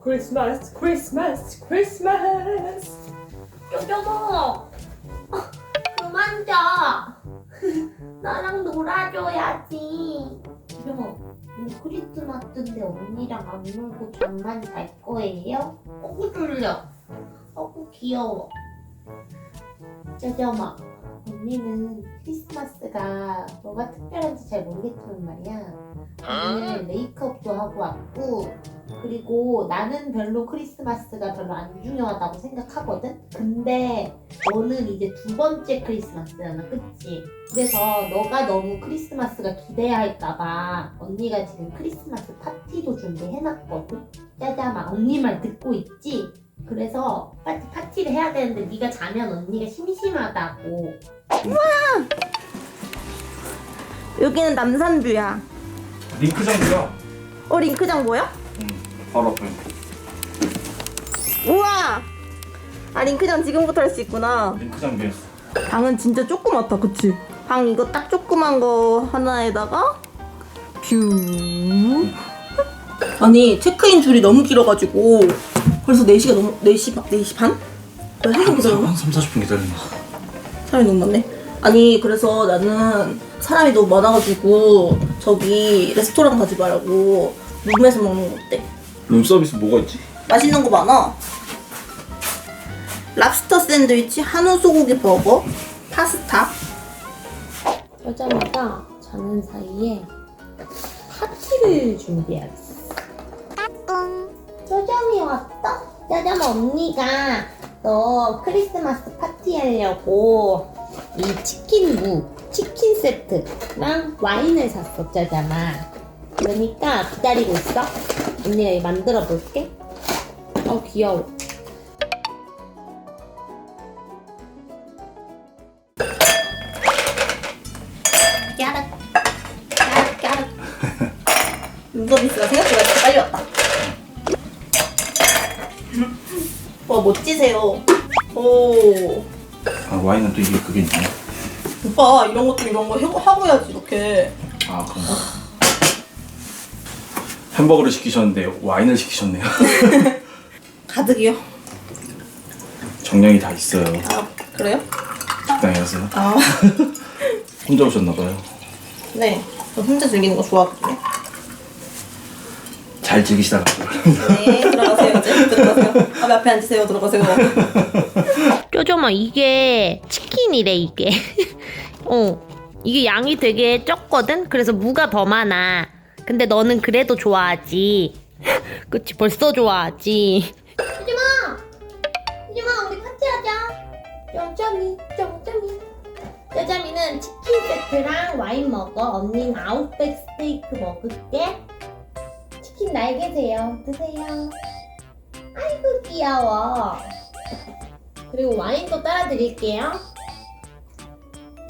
크리스마스 크리스마스 크리스마스. 쪼쪼모 그만 자. 나랑 놀아줘야지. 쪼쪼모 우리 크리스마스인데 언니랑 안 놀고 잠만 잘 거예요? 어구 졸려. 어구 귀여워. 쪼쪼모 언니는 크리스마스가 뭐가 특별한지 잘 모르겠지만 말이야 오늘 메이크업도 하고 왔고 그리고 나는 별로 크리스마스가 별로 안 중요하다고 생각하거든? 근데 너는 이제 두 번째 크리스마스잖아, 그치? 그래서 너가 너무 크리스마스가 기대할까봐 언니가 지금 크리스마스 파티도 준비해놨거든? 짜자마, 언니 말 듣고 있지? 그래서 파티, 파티를 해야 되는데 네가 자면 언니가 심심하다고 여기는 남산뷰야. 링크장이야. 어 링크장 보여? 응. 바로 앞에. 우와. 아 링크장 지금부터 할 수 있구나. 링크 장 비었어. 방은 진짜 조그맣다, 그치? 방 이거 딱 조그만 거 하나에다가 뷰. 아니 체크인 줄이 너무 길어가지고 벌써 4시가 넘어 4시 반 4시 반? 왜 한참 기다렸나? 한 3, 40분 기다렸나? 사람이 너무 많네. 아니 그래서 나는 사람이 너무 많아가지고 저기 레스토랑 가지 말고 룸에서 먹는 거 어때? 룸 서비스 뭐가 있지? 맛있는 거 많아. 랍스터 샌드위치, 한우 소고기 버거, 파스타. 여자마자 자는 사이에 파티를 준비해야겠어. 쪼점이 왔다? 짜점 언니가 너 크리스마스 파티 하려고 이 치킨무, 치킨 세트랑 와인을 샀어, 짜자마. 그러니까 기다리고 있어. 언니가 이거 만들어 볼게. 어, 귀여워. 까르, 까르, 까르. 룸서비스가 생각보다 진짜 빨리 왔다. 와 멋지세요. 오. 아 와인은 또 이게 그게 있네. 오빠 이런 것도 이런 거 하고, 하고 해야지 이렇게. 아 그런가? 햄버거를 시키셨는데 와인을 시키셨네요. 가득이요. 정량이 다 있어요. 아 그래요? 적당히 하세요. 아 혼자 오셨나봐요. 네. 저 혼자 즐기는 거 좋아하거든요. 잘 즐기시다가. 네 들어가세요 이제 들어가세요. 앞에 앞에 앉으세요. 들어가세요. 쪼조마 이게 치킨이래 이게. 어 이게 양이 되게 적거든? 그래서 무가 더 많아. 근데 너는 그래도 좋아하지. 그치 벌써 좋아하지. 쪼조마! 쪼조마 우리 파티하자. 쪼조미 쪼조미 쪼조미는 치킨 세트랑 와인 먹어. 언니는 아웃백 스테이크 먹을게. 치킨 날개세요. 드세요 아이고 귀여워 그리고 와인도 따라 드릴게요.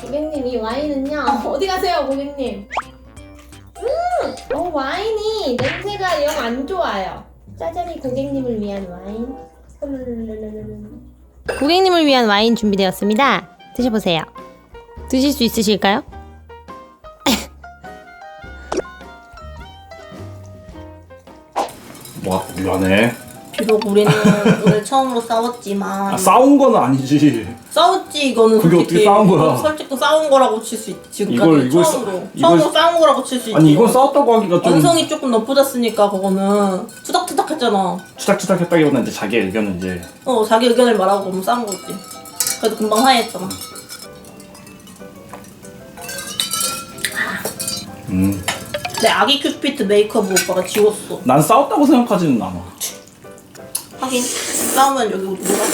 고객님 이 와인은요 어디 가세요 고객님? 음, 어 와인이 냄새가 영 안 좋아요. 짜자미 고객님을 위한 와인. 고객님을 위한 와인 준비되었습니다. 드셔보세요. 드실 수 있으실까요? 뭐 미안해. 비록 우리는 오늘 처음으로 싸웠지만 아 싸운 건 아니지. 싸웠지 이거는 그게 솔직히 어떻게 싸운 거야? 솔직히 싸운 거라고 칠 수 있지 지금까지 이걸- 이걸 싸- 처음으로 이걸- 처음으로 싸운 거라고 칠 수 있지 아니 이건 싸웠다고 하기가 좀 원성이 조금 높아졌으니까 그거는 투닥투닥 했잖아 추닥추닥했다기보다 이제 자기 의견은 이제 어 자기 의견을 말하고 그러면 싸운 거지 그래도 금방 화해했잖아 음. 내 아기 큐피트 메이크업 오빠가 지웠어 난 싸웠다고 생각하지는 않아. 하긴 싸우면 여기 뭐가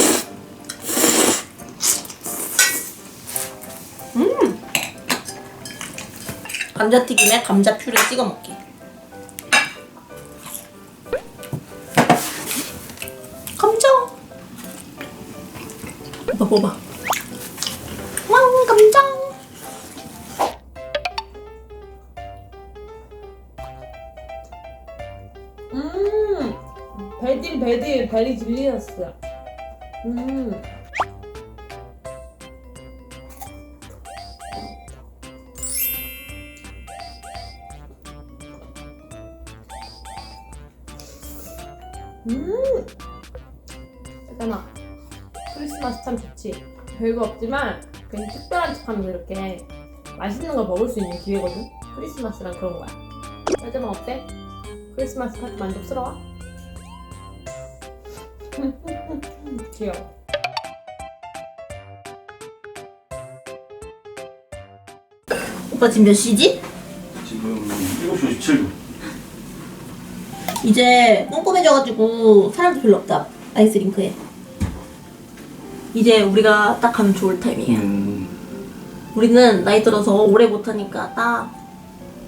음! 감자튀김에 감자 퓨레 찍어 먹기. 감자! 오빠 먹어 멜팅 베리 발리 딜리어스. 음. 음. 잠깐만. 크리스마스 참 좋지. 별거 없지만 괜히 특별한 척하면 이렇게 맛있는 걸 먹을 수 있는 기회거든. 크리스마스랑 그런 거야. 짜자만 어때? 크리스마스 파티 만족스러워? 귀여워. 오빠 지금 몇 시지? 지금 7시 57분. 이제 꼼꼼해져가지고 사람도 별로 없다 아이스링크에 이제 우리가 딱 가면 좋을 타이밍이야 음. 우리는 나이 들어서 오래 못하니까 딱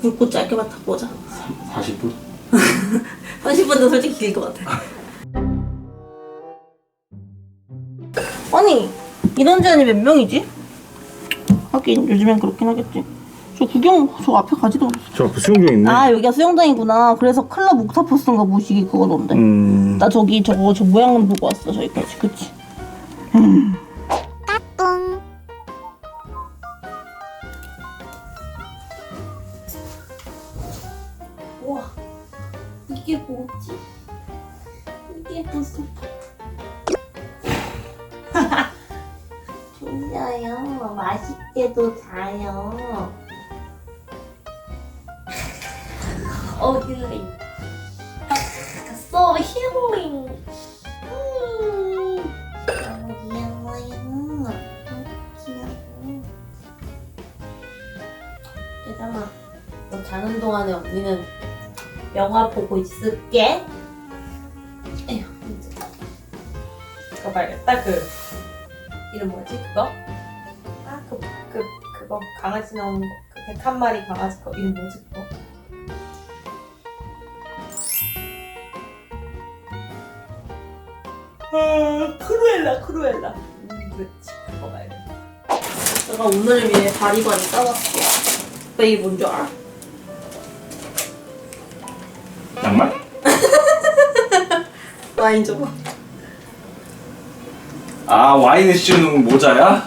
굵고 짧게만 타고 오자 40분? 30분도 솔직히 길 것 같아 아니 이런 제한이 몇 명이지? 하긴 요즘엔 그렇긴 하겠지 저 구경 저 앞에 가지도 않았어 저 앞에 수영장 있네. 아 여기가 수영장이구나 그래서 클럽 옥타포스인가 모시기 그거던데 음. 나 저기 저거 저 모양은 보고 왔어 저기까지 그치? 우와 이게 뭐지? 이게 무슨 졸려요 맛있게도 자요 어 힐링 So healing. 음, 너무 귀여워요. 너무 귀여워. 얘들아, 너 자는 동안에 언니는 영화 보고 있을게. 에휴, 이제. 그거 봐야겠다. 그 이름 뭐지? 그거? 아, 그, 그, 그거 강아지 나오는 거. 그 101마리 강아지 거 이름 뭐지? 그거? 아, 크루엘라, 크루엘라. 음, 그렇지. 그거 봐야겠다. 내가 오늘을 위해 바리바리 싸왔어. 오빠 이게 뭔 줄 알아? 양말? 와인 줘봐. 아 와인에 씌우는 모자야?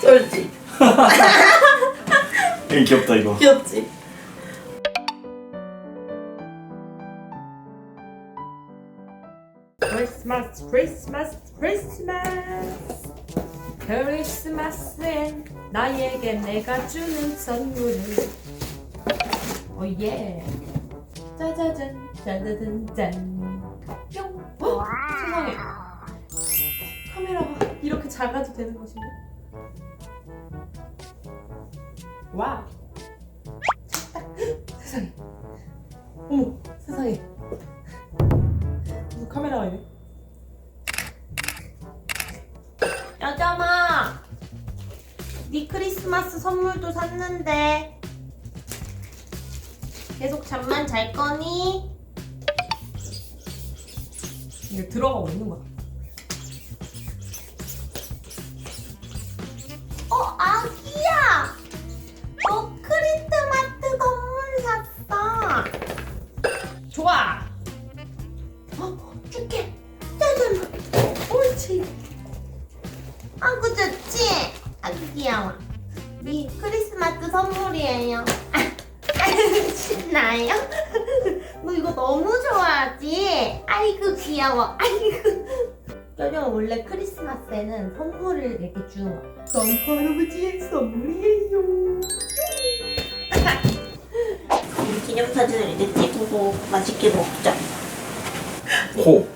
쩔지? 되게 귀엽다 이거. 귀엽지? 크리스마스, 크리스마스, 크리스마스. 크리스마스엔 나에게 내가 주는 선물을. 오예. 짜자잔, 짜자잔, 짠. 뿅. 어? 세상에. 카메라가 이렇게 작아도 되는 것인가? 와. 세상에. 어머, 세상에. 무슨 카메라가 있네. 여자마, 네 크리스마스 선물도 샀는데 계속 잠만 잘 거니? 이게 들어가고 있는 거야. 어, 아기야! 너 크리스마스 선물 샀어. 좋아. 어, 줄게. 짜잔. 옳지. 아구 좋지? 아구 귀여워. 네 크리스마스 선물이에요. 신나요? 너 이거 너무 좋아하지? 아이고 귀여워. 아이고. 여정 원래 크리스마스에는 선물을 이렇게 주는 거야. 산타 할아버지의 선물이에요. 우리 기념사진을 이제 찍고 맛있게 먹자. 코.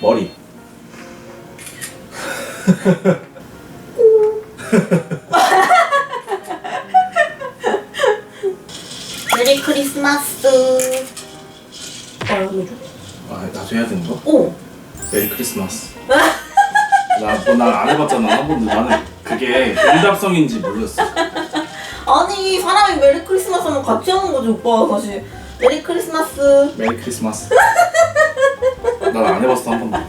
머리. 메 리 이거 줘. 아 나도 해야 되는 거? 오. 메리 크리스마스. 나뭐난안 해봤잖아 한 번도 나는 그게 응답성인지 몰랐어. 아니 사람이 메리 크리스마스 하면 같이 하는 거지 오빠 사실. 메리 크리스마스. 메리 크리스마스. 난안 해봤어 한 번도.